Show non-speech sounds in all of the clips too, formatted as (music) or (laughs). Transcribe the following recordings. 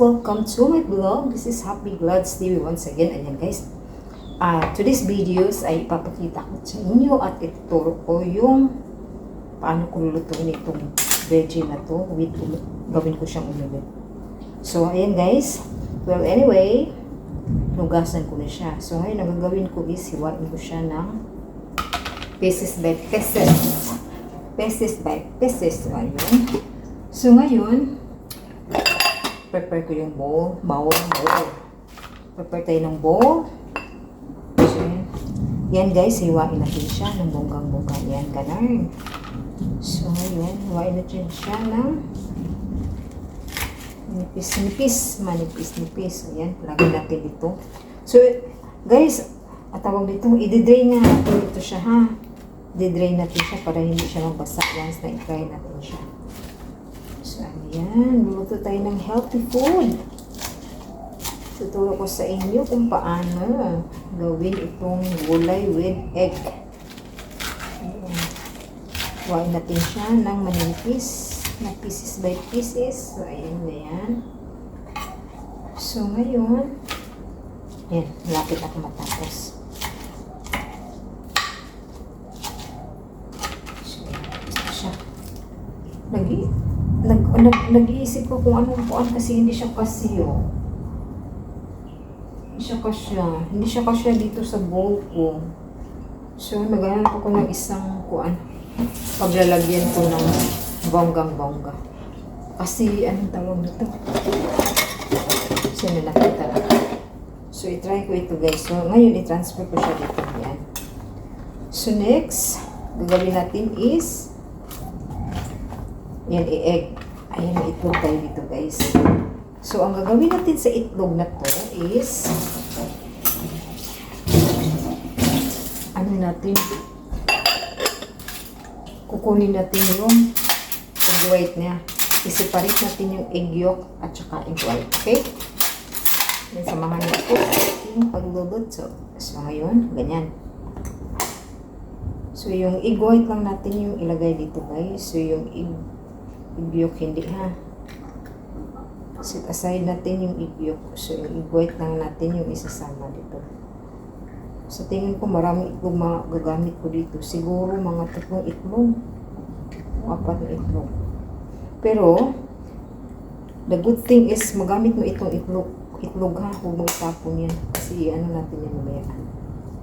welcome to my vlog. This is Happy Glads TV once again. Ayan guys, uh, today's videos ay ipapakita ko sa inyo at ituturo ko yung paano ko lulutuin itong veggie na to with. Gawin ko siyang ulubit. So, ayan guys. Well, anyway, nugasan ko na siya. So, ngayon, ang gagawin ko is hiwain ko siya ng pieces by pieces. Pieces by pieces. So, ayun. So, ngayon, prepare ko yung bowl. Bowl, bowl. Prepare tayo ng bowl. So, yan. Yan guys, hiwain natin siya ng bonggang-bongga. Yan, ganun. So, ngayon, hiwain natin siya ng nipis-nipis. Manipis-nipis. Ayan, lagay natin dito. So, guys, at tawag dito, i-drain nga natin ito siya ha. I-drain natin siya para hindi siya magbasa once na i-try natin siya. So, ayan. Luluto tayo ng healthy food. Tuturo ko sa inyo kung paano gawin itong gulay with egg. Huwain natin siya ng manipis na pieces by pieces. So, ayan na yan. So, ngayon, yan, malapit ako matapos. So, ito siya. Nag, nag, nag, nag-iisip ko kung anong buwan kasi hindi siya kasiyo. Hindi siya kasya. Hindi siya kasya dito sa bowl ko. So, naghanap ako ng isang kuan. Paglalagyan ko ng bonggang-bongga. Kasi, anong tawag nito? So, nakita na. So, i-try ko ito guys. So, ngayon, i-transfer ko siya dito. Yan. So, next, gagawin natin is yan, i-egg. Ayan, may itlog tayo dito, guys. So, ang gagawin natin sa itlog na to is ano natin kukunin natin yung egg white niya. I-separate natin yung egg yolk at saka egg white. Okay? Yan, samahan niyo po ating pagluluto. So, ngayon, ganyan. So, yung egg white lang natin yung ilagay dito, guys. So, yung egg yolk hindi ha. Set aside natin yung yolk. So, yung egg white lang natin yung isasama dito. Sa tingin ko, marami itlog mga gagamit ko dito. Siguro mga tatlong itlog. O apat na itlog. Pero, the good thing is, magamit mo itong itlog. Itlog ha, huwag mo itapon yan. Kasi ano natin yan mamaya.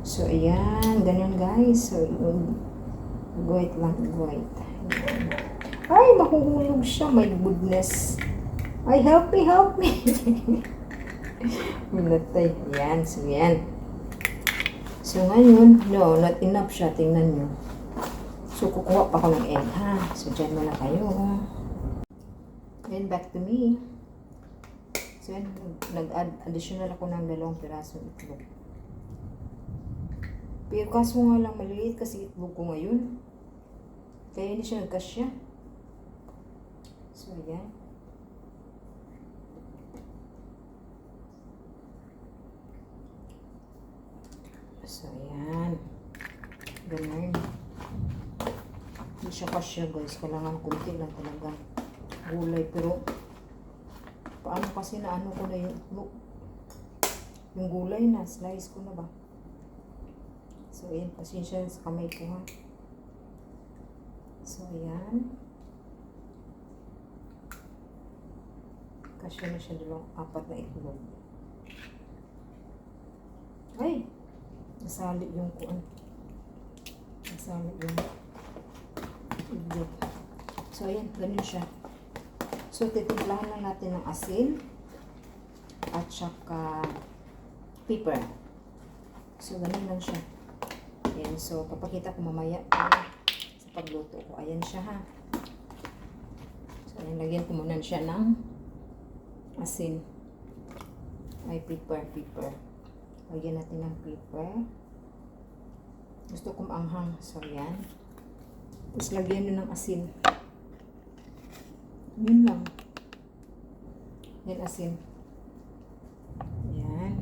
So, ayan. Ganyan guys. So, yung white lang, white. Ayan. Ay, mahuhulog siya. My goodness. Ay, help me, help me. Minatay. Yan, so yan. So ngayon, no, not enough siya. Tingnan nyo. So, kukuha pa ako ng egg, ha? So, dyan muna kayo. Then, back to me. So, yan, nag-add additional ako ng dalawang pirasong itlog. Pero kaso nga lang maliit kasi itlog ko ngayon. Kaya hindi siya nagkasya. So, ayan. So, ayan. Ganun. Hindi siya kasya, guys. Kailangan kunti lang talaga gulay. Pero, paano kasi na ano ko na yung itlog? Yung gulay na, slice ko na ba? So, ayan. Pasensya sa kamay ko, ha? So, ayan. Kasya na siya dalawang apat na itlog. Ay! Nasali yung kuan. Nasali yung itlog. So, ayan. Ganun siya. So, titimplahan lang natin ng asin at saka pepper. So, ganun lang siya. Ayan. So, papakita ko mamaya sa pagluto ko. Ayan siya ha. So, ayan. Lagyan ko muna siya ng asin. Ay, pepper, pepper. Lagyan natin ng pepper. Gusto kong anghang. So, yan. Tapos, lagyan nyo ng asin. Yun lang. Yan, asin. Yan.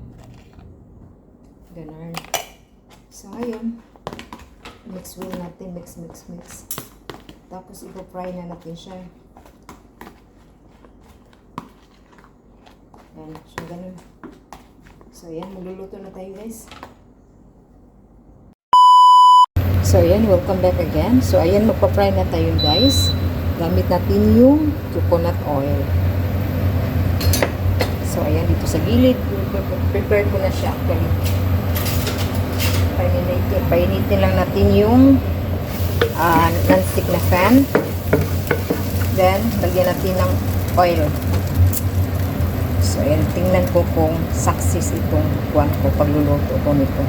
Ganun. So, ngayon, mix will natin. Mix, mix, mix. Tapos, ipo-fry na natin siya. Ayan. So, ganun. So, ayan. Magluluto na tayo, guys. So, ayan. Welcome back again. So, ayan. Magpa-fry na tayo, guys. Gamit natin yung coconut oil. So, ayan. Dito sa gilid. Prepare ko na siya, actually. Painitin, painitin lang natin yung uh, non-stick na fan. Then, lagyan natin ng oil. So, ayan, tingnan ko kung success itong kuwan ko pagluluto ko nito.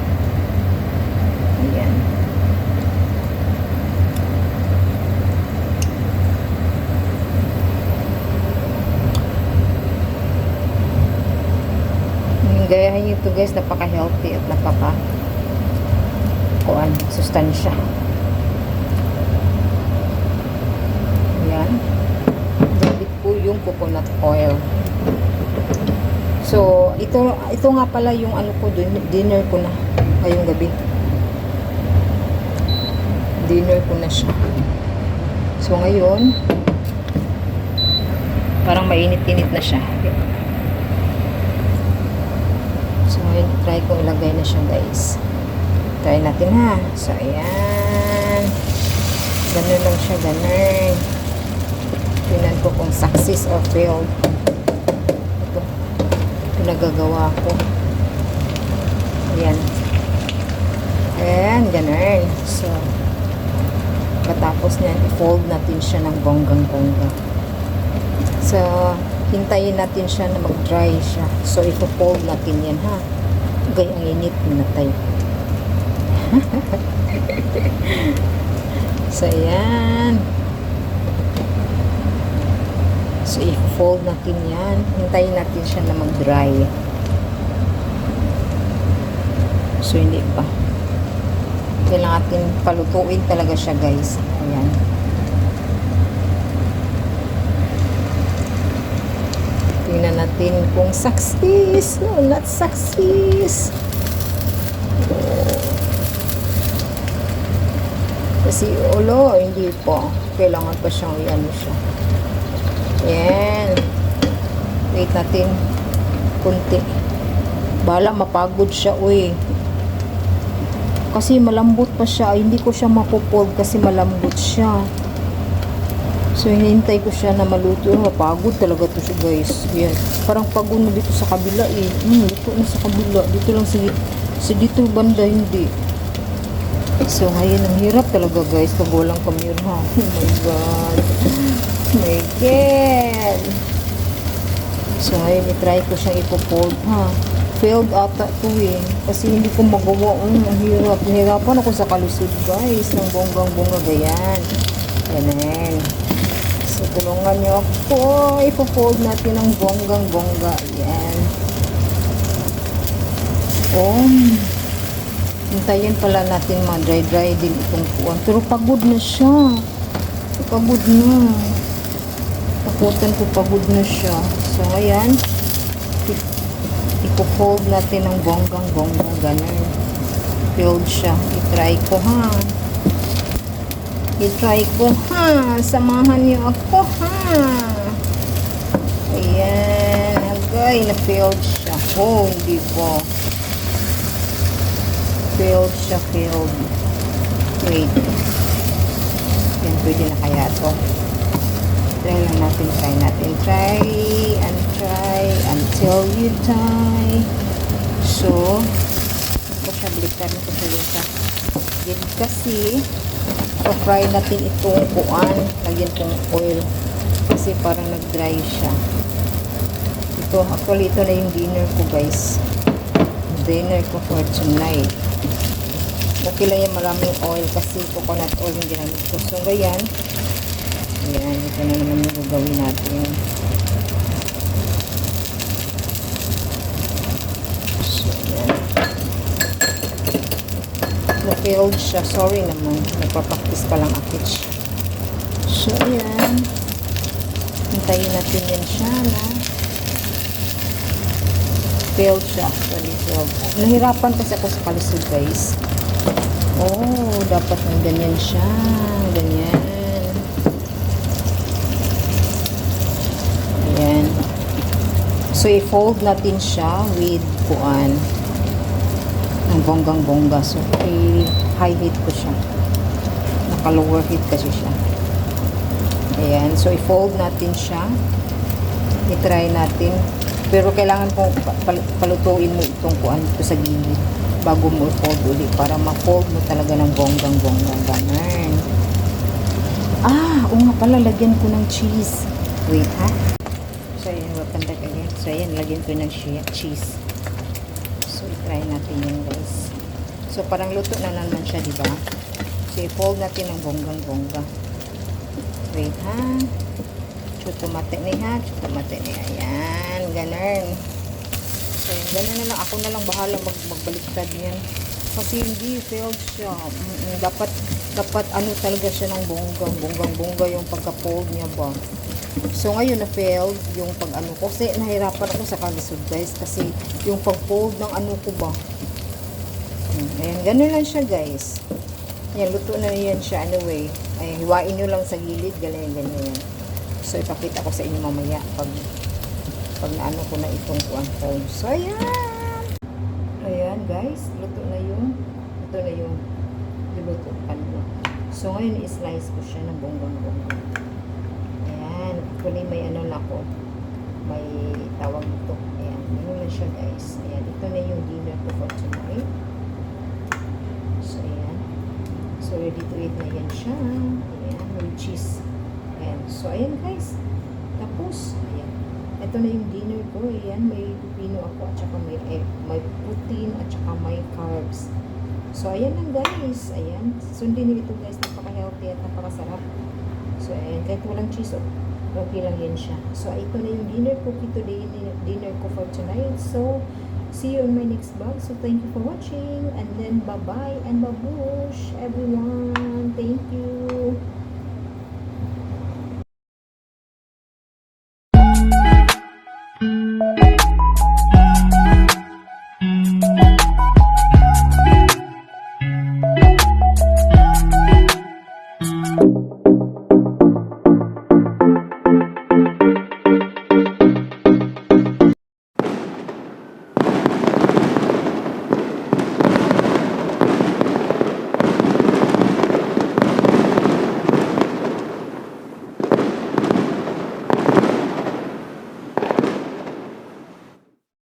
Ayan. Hmm, Gayahin nyo ito guys, napaka-healthy at napaka kuwan, sustansya. Ayan. Gamit po yung coconut oil. So, ito ito nga pala yung ano ko dun, dinner ko na ngayong gabi. Dinner ko na siya. So, ngayon, parang mainit-init na siya. So, ngayon, try ko ilagay na siya, guys. Try natin, ha? So, ayan. Ganun lang siya, ganun. Tingnan ko kung success or failed. Ito. Pinagagawa ko. Ayan. Ayan, ganun. So, katapos niyan, i-fold natin siya ng bonggang-bongga. So, hintayin natin siya na mag-dry siya. So, i-fold natin yan, ha? Gay, ang init, minatay. (laughs) so, ayan. So, i-fold natin yan. Hintayin natin siya na mag-dry. So, hindi pa. Kailangan natin palutuin talaga siya, guys. Ayan. Tingnan natin kung success. No, not success. Kasi, ulo, hindi po. Kailangan pa siyang i-ano siya. Yan. Wait natin. Kunti. Bala, mapagod siya, uy. Kasi malambot pa siya. Ay, hindi ko siya mapupold kasi malambot siya. So, hinihintay ko siya na maluto. Oh, pagod talaga to siya, guys. Yan. Parang pagod na dito sa kabila, eh. Hmm, dito na sa kabila. Dito lang sa, sa dito banda, hindi. So, ngayon, ang hirap talaga, guys. Pag walang camera, ha. Oh my God. Oh my God. So, ngayon, itry ko siyang ipopold, ha. Failed ata to eh. Kasi hindi ko magawa. Um, ang hirap. Nahirapan ako sa kalusod, guys. Ng bonggang-bongga gayan. Ganun. So, tulungan niyo ako. Ipofold natin ng bonggang-bongga. Yan. Oh. Hintayin pala natin mga dry-dry din itong kuwan. Pero pagod na siya. Pagod na. Takutan ko pagod na siya. So, ayan. Ipo-fold natin ng bonggang-bonggang ganun. Filled siya. I-try ko ha. I-try ko ha. Samahan niyo ako ha. Ayan. Agay, na-filled siya. Oh, hindi po. Siya, filled. Wait. Yan, pwede na kaya to. Try lang natin, try natin. Try and try until you die. So, ito siya, baliktarin ko siya dun sa Then kasi, fry natin itong kuan. Lagyan itong oil. Kasi parang nag-dry siya. Ito, actually, ito na yung dinner ko, guys. Dinner ko for tonight. Okay lang yung maraming oil kasi coconut oil yung ginamit ko. So, ganyan. Ayan, ito na naman yung gagawin natin. So, ayan. Na-failed siya. Sorry naman. Nagpa-practice pa lang akit siya. So, ayan. Hintayin natin yan siya na failed siya. Actually, failed. Nahirapan kasi ako sa kalisod, guys. Oh, dapat ng ganyan siya. Ganyan. Ayan. So, i-fold natin siya with kuan. Ang bonggang-bongga. So, i-high heat ko siya. Naka-lower heat kasi siya. Ayan. So, i-fold natin siya. I-try natin. Pero kailangan kong pa- pal- palutuin mo itong kuan ito sa gilid bago mo i-fold ulit para ma-fold mo talaga ng bonggang-bongga. Ganun. Ah, o nga pala, lagyan ko ng cheese. Wait, ha? So, ayan, welcome back again. So, ayan, lagyan ko ng cheese. So, try natin yun, guys. So, parang luto na naman siya, di ba? So, i-fold natin ng bonggang-bongga. Wait, ha? Chutumate ni ha? Chutumate ni. Ayan, ganun. So, yun, ganun na lang. Ako na lang bahala mag magbaliktad yan. Kasi hindi, failed siya. Dapat, dapat ano talaga siya ng bonggang, bonggang, bongga yung pagka-fold niya ba. So, ngayon na failed yung pag ano ko. Kasi nahirapan ako sa kalisod guys. Kasi yung pag-fold ng ano ko ba. Hmm, Ayan, ganun lang siya guys. Ayan, luto na yan siya. Anyway, ay hiwain nyo lang sa gilid. Ganyan, ganyan. So, ipakita ko sa inyo mamaya pag pag naano ko na itong kuan fold. So, ayan. Ayan, guys. Luto na yung ito na yung nilutukan ko. So, ngayon, i-slice ko siya ng bonggang-bonggang. Ayan. Actually, may ano na ko. May tawag ito. Ayan. Ganun na siya, guys. Ayan. Ito na yung dinner ko for tonight. So, ayan. So, ready to eat na yan siya. Ayan. With cheese. Ayan. So, ayan, guys. Tapos, ayan. Ito na yung dinner ko. Ayan. May pipino ako at saka may egg. May protein at saka may carbs. So, ayan lang, guys. Ayan. Sundin niyo ito, guys. Napaka-healthy at napakasarap. So, ayan. Kahit walang cheese, oh, okay lang yan siya. So, ito na yung dinner ko. Yung dinner ko for tonight. So, see you in my next vlog. So, thank you for watching. And then, bye-bye and babush, everyone. Thank you.